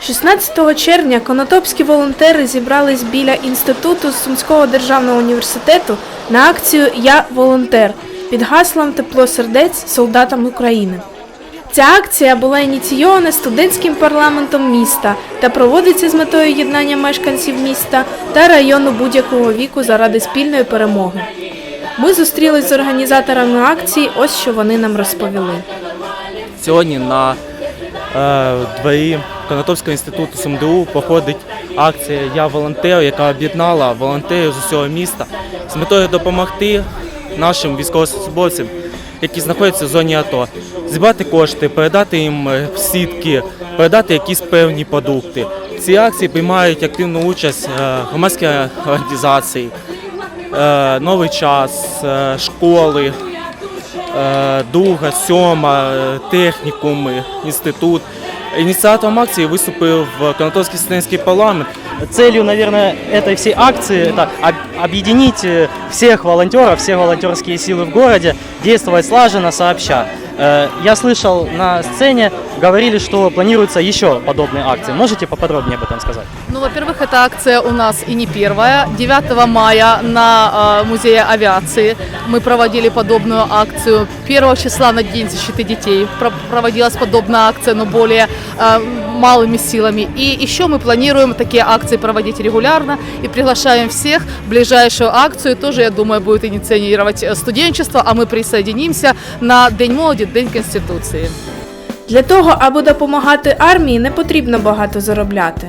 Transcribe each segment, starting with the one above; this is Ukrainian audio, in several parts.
16 червня конотопські волонтери зібрались біля інституту Сумського державного університету на акцію Я волонтер під гаслом Тепло сердець солдатам України. Ця акція була ініційована студентським парламентом міста та проводиться з метою єднання мешканців міста та району будь-якого віку заради спільної перемоги. Ми зустрілись з організаторами акції, ось що вони нам розповіли. Сьогодні на е, дворі Конотопського інституту СумДУ проходить акція Я волонтер, яка об'єднала волонтерів з усього міста з метою допомогти нашим військовослужбовцям, які знаходяться в зоні АТО, зібрати кошти, передати їм е, сітки, передати якісь певні продукти. В цій акції приймають активну участь е, громадські організації, е, новий час, школи, друга, сьома, технікуми, інститут. Ініціатором акції виступив Конотопський студентський парламент. Целью, наверное, этой всей акции это об- объединить э, всех волонтеров, все волонтерские силы в городе, действовать слаженно, сообща. Э, Я слышал на сцене, говорили, что планируются еще подобные акции. Можете поподробнее об этом сказать? Ну, во-первых, эта акция у нас и не первая. 9 мая на э, Музее авиации мы проводили подобную акцию. 1 числа на День защиты детей про- проводилась подобная акция, но более э, малыми силами. И еще мы планируем такие акции проводить регулярно и приглашаем всех. Ближайшую акцию тоже, я думаю, будет инициировать э, студенчество, а мы присоединимся на День молоді, День Конституции. Для того, аби допомагати армії, не потрібно багато заробляти,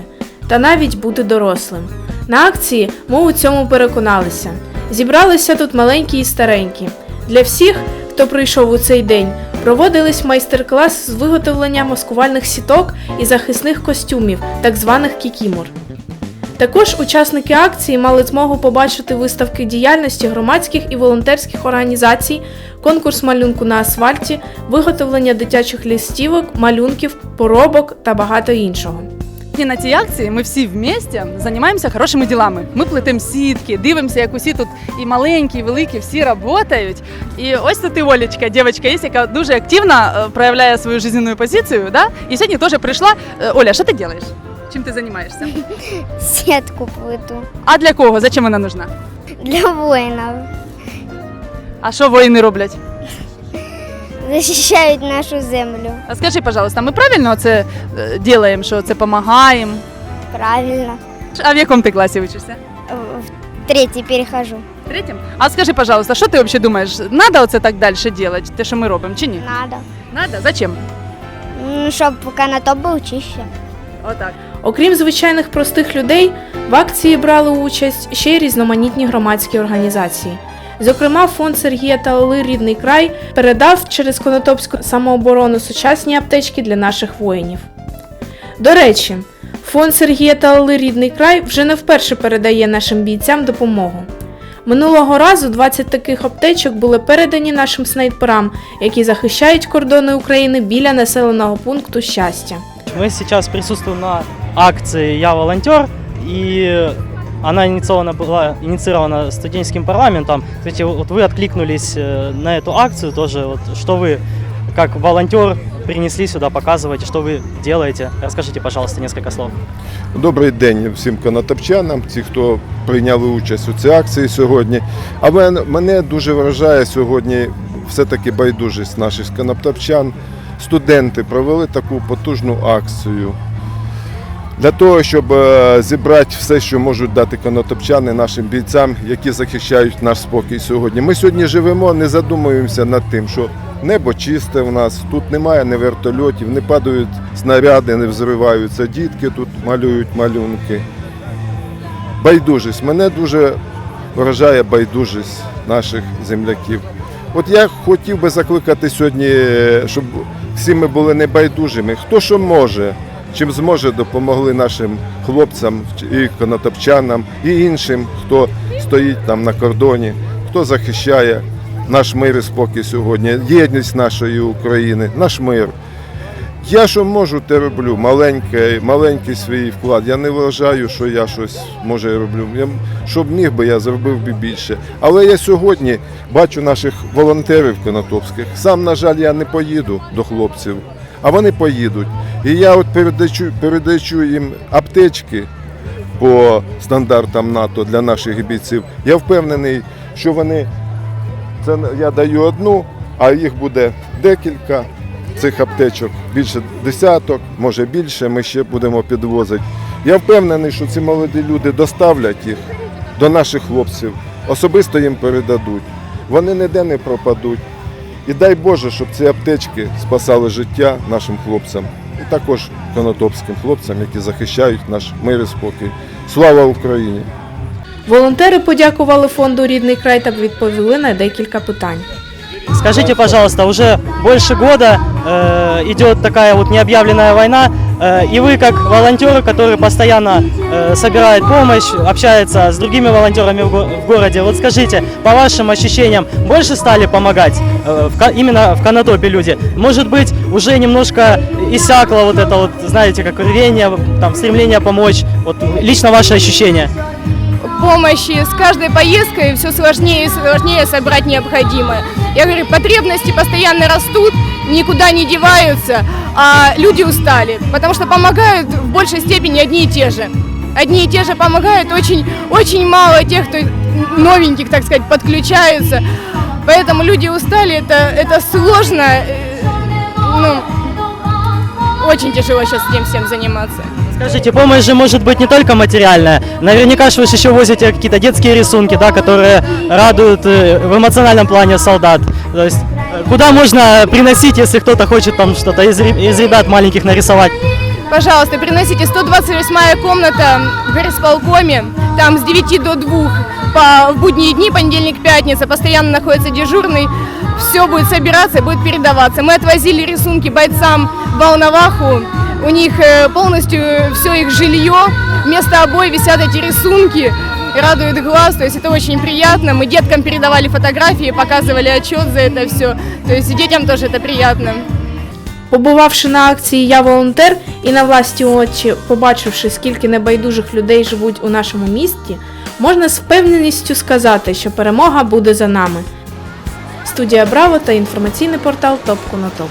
та навіть бути дорослим. На акції ми у цьому переконалися. Зібралися тут маленькі і старенькі. Для всіх, хто прийшов у цей день, проводились майстер-клас з виготовлення маскувальних сіток і захисних костюмів, так званих кікімор. Також учасники акції мали змогу побачити виставки діяльності громадських і волонтерських організацій, конкурс малюнку на асфальті, виготовлення дитячих листівок, малюнків, поробок та багато іншого. І на цій акції ми всі вместе займаємося хорошими ділами. Ми плетемо сітки, дивимося, як усі тут і маленькі, і великі, всі працюють. І ось тут і Олечка, дівчинка є, яка дуже активно е, проявляє свою життєву позицію. Да? І сьогодні теж прийшла. Е, Оля, що ти робиш? Чим ти займаєшся? Сетку плиту А для кого? Зачем вона нужна? для воїнів. А що воїни роблять? Захищають нашу землю. А скажи, пожалуйста, ми правильно це робимо, що це допомагаємо? Правильно. А в якому ти класі вчишся? В третій перехожу. Третім? А скажи, пожалуйста, що ти взагалі думаєш? Надо оце так далі робити, те, що ми робимо, чи ні? Надо. Надо? Зачем? Ну, щоб канатоп був чище. Отак. Окрім звичайних простих людей, в акції брали участь ще й різноманітні громадські організації. Зокрема, фонд Сергія та Оли Рідний край передав через Конотопську самооборону сучасні аптечки для наших воїнів. До речі, фонд Сергія та Оли Рідний край вже не вперше передає нашим бійцям допомогу. Минулого разу 20 таких аптечок були передані нашим снайперам, які захищають кордони України біля населеного пункту щастя. Мы сейчас присутствуем на акции «Я волонтер», и она инициирована была инициирована студенческим парламентом. Кстати, вот вы откликнулись э, на эту акцию тоже. Вот что вы, как волонтер, принесли сюда, показываете, что вы делаете. Расскажите, пожалуйста, несколько слов. Добрий день всім конотопчанам, ті, хто прийняли участь у цій акції сьогодні. А мен- мене дуже вражає сьогодні все-таки байдужість наших конотопчан. Студенти провели таку потужну акцію для того, щоб е, зібрати все, що можуть дати конотопчани нашим бійцям, які захищають наш спокій сьогодні. Ми сьогодні живемо, не задумуємося над тим, що небо чисте в нас, тут немає ні вертольотів, не падають снаряди, не взриваються дітки, тут малюють малюнки. Байдужість. Мене дуже вражає байдужість наших земляків. От я хотів би закликати сьогодні, щоб всі ми були небайдужими. Хто що може, чим зможе, допомогли нашим хлопцям і конотопчанам, і іншим, хто стоїть там на кордоні, хто захищає наш мир і спокій сьогодні, єдність нашої України, наш мир. Я що можу, те роблю. Маленький, маленький свій вклад. Я не вважаю, що я щось може роблю. Я, щоб міг би, я зробив би більше. Але я сьогодні бачу наших волонтерів конотопських. Сам, на жаль, я не поїду до хлопців, а вони поїдуть. І я от передачу, передачу їм аптечки по стандартам НАТО для наших бійців. Я впевнений, що вони це я даю одну, а їх буде декілька цих аптечок, більше десяток, може більше. Ми ще будемо підвозити. Я впевнений, що ці молоді люди доставлять їх до наших хлопців, особисто їм передадуть. Вони ніде не пропадуть. І дай Боже, щоб ці аптечки спасали життя нашим хлопцям і також конотопським хлопцям, які захищають наш мир і спокій. Слава Україні! Волонтери подякували фонду Рідний край та відповіли на декілька питань. Скажите, пожалуйста, уже больше года э, идет такая вот необъявленная война, э, и вы как волонтеры, который постоянно э, собирает помощь, общается с другими волонтерами в, го- в городе, вот скажите, по вашим ощущениям, больше стали помогать э, в Ка- именно в Конотопе люди? Может быть, уже немножко иссякло вот это вот, знаете, как рвение, там, стремление помочь, вот лично ваши ощущения? помощи с каждой поездкой все сложнее и сложнее собрать необходимое. Я говорю, потребности постоянно растут, никуда не деваются, а люди устали, потому что помогают в большей степени одни и те же. Одни и те же помогают, очень, очень мало тех, кто новеньких, так сказать, подключаются. Поэтому люди устали, это, это сложно, э, ну, очень тяжело сейчас этим всем заниматься. Скажите, помощь же может быть не только материальная. Наверняка же вы еще возите какие-то детские рисунки, да, которые радуют э, в эмоциональном плане солдат. То есть э, куда можно приносить, если кто-то хочет там что-то из, из ребят маленьких нарисовать? Пожалуйста, приносите 128 комната в горисполкоме. Там с 9 до 2 по в будние дни, понедельник, пятница, постоянно находится дежурный. Все будет собираться и будет передаваться. Мы отвозили рисунки бойцам Волноваху. У них э, полностью все их жилье. Вместо обои висят эти рисунки. Радует глаз, то есть это очень приятно. Мы деткам передавали фотографии, показывали отчет за это все. То есть и детям тоже это приятно. Побувавши на акції Я волонтер і на власні очі, побачивши, скільки небайдужих людей живуть у нашому місті, можна з впевненістю сказати, що перемога буде за нами. Студія Браво та інформаційний портал Топ Конотоп.